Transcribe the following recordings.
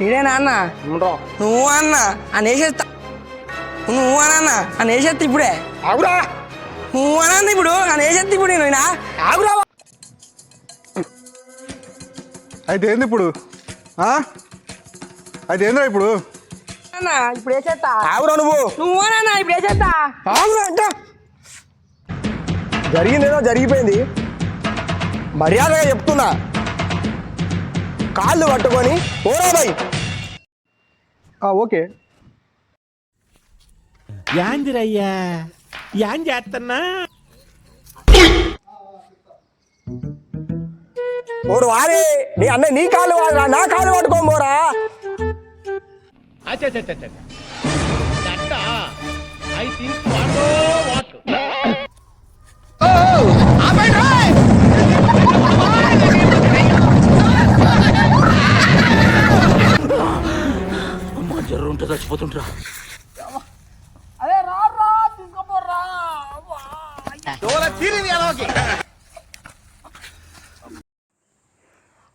ఇదేనా అన్న నువ్వు అన్న. అని వేసేస్తా నువ్వు అన్న అని వేసేస్తా ఇప్పుడే. ఆగురా. నువ్వు అనంది ఇప్పుడు. అని వేసేస్తా ఇప్పుడు నేను ఆగురా. అయితే ఏంది ఇప్పుడు? ఆ? అయితే ఏందిరా ఇప్పుడు? అన్న ఇప్పుడు వేసేస్తా ఆగురా నువ్వు. నువ్వు అన్న ఇప్పుడు వేసేస్తా ఆగురా అంటే. జరిగిందేదో జరిగిపోయింది. మర్యాదగా చెప్తున్నా. కాళ్ళు పట్టుకొని పోరా బై ఓకే యాందిరయ్యా యాన్ చేస్తున్నా ఓడు వారే నీ అన్న నీ కాళ్ళు వాడరా నా కాళ్ళు పట్టుకోం పోరా ఐ థింక్ వాట్ చచ్చిపోతుంటరా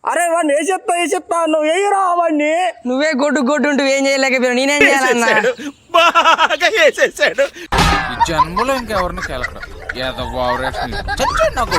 అరే వాడిని ఏ చెప్తా ఏ చెప్తా నువ్వు వేయరా వాడిని నువ్వే గొడ్డు గొడ్డు ఉంటూ ఏం చేయలేకపోయావు నేనేం చేయాలన్నా? బాగా వేసేసాడు ఈ జన్మలో ఇంకెవరిని కెలకడం? ఏదో నాకు